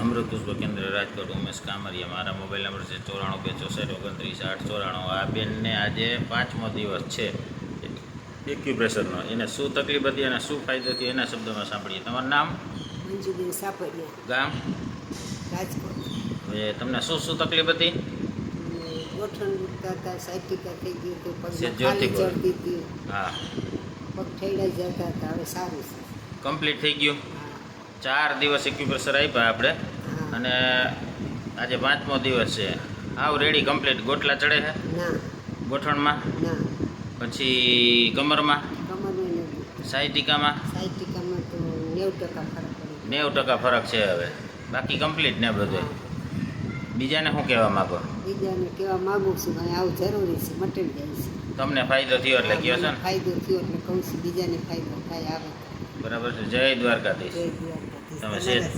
અમૃત પુષ્પ કેન્દ્ર રાજકોટ ઉમેશ કામરિયા. મારા મોબાઈલ નંબર છે ચોરાણું બે ચોસઠ ઓગણત્રીસ આઠ ચોરાણું. આ બેનને આજે પાંચમો દિવસ છે એક્યુપ્રેશરનો. એને શું તકલીફ હતી અને શું ફાયદો થયો એના શબ્દોમાં સાંભળીએ. તમારું નામ? મંજુબેન સાપડિયા ગામ? રાજકોટ. તમને શું શું તકલીફ હતી? ગોઠણ દુખતા હતા સાયટિકા થઈ ગયું હતી સે ખાલી ચડતી હતી. હા. પગ ઠેડાઈ જતા હતા હવે સારું છે. કમ્પ્લીટ થઈ ગયું? ચાર દિવસ ઇક્યુપ્રેશર આપ્યા આપણે. અને આજે પાંચમો દિવસ છે. આવ રેડી કમ્પ્લીટ ગોટલા ચડે છે? ગોઠણમાં? પછી કમરમાં? સાહિત્યિકામાં નેવું ટકા ફરક નેવું ટકા ફરક છે હવે. બાકી કમ્પ્લીટ ને બધું બીજાને શું કહેવા માગો? બીજાને કહેવા માગું છું ભાઈ આવું જરૂરી છે મટી જાય છે. તમને ફાયદો થયો એટલે કહો છો ને? ફાયદો થયો એટલે કહું છું બીજાને ફાયદો થાય આવે. બરાબર છે. જય દ્વારકાધીશ. તમે છે શેઠ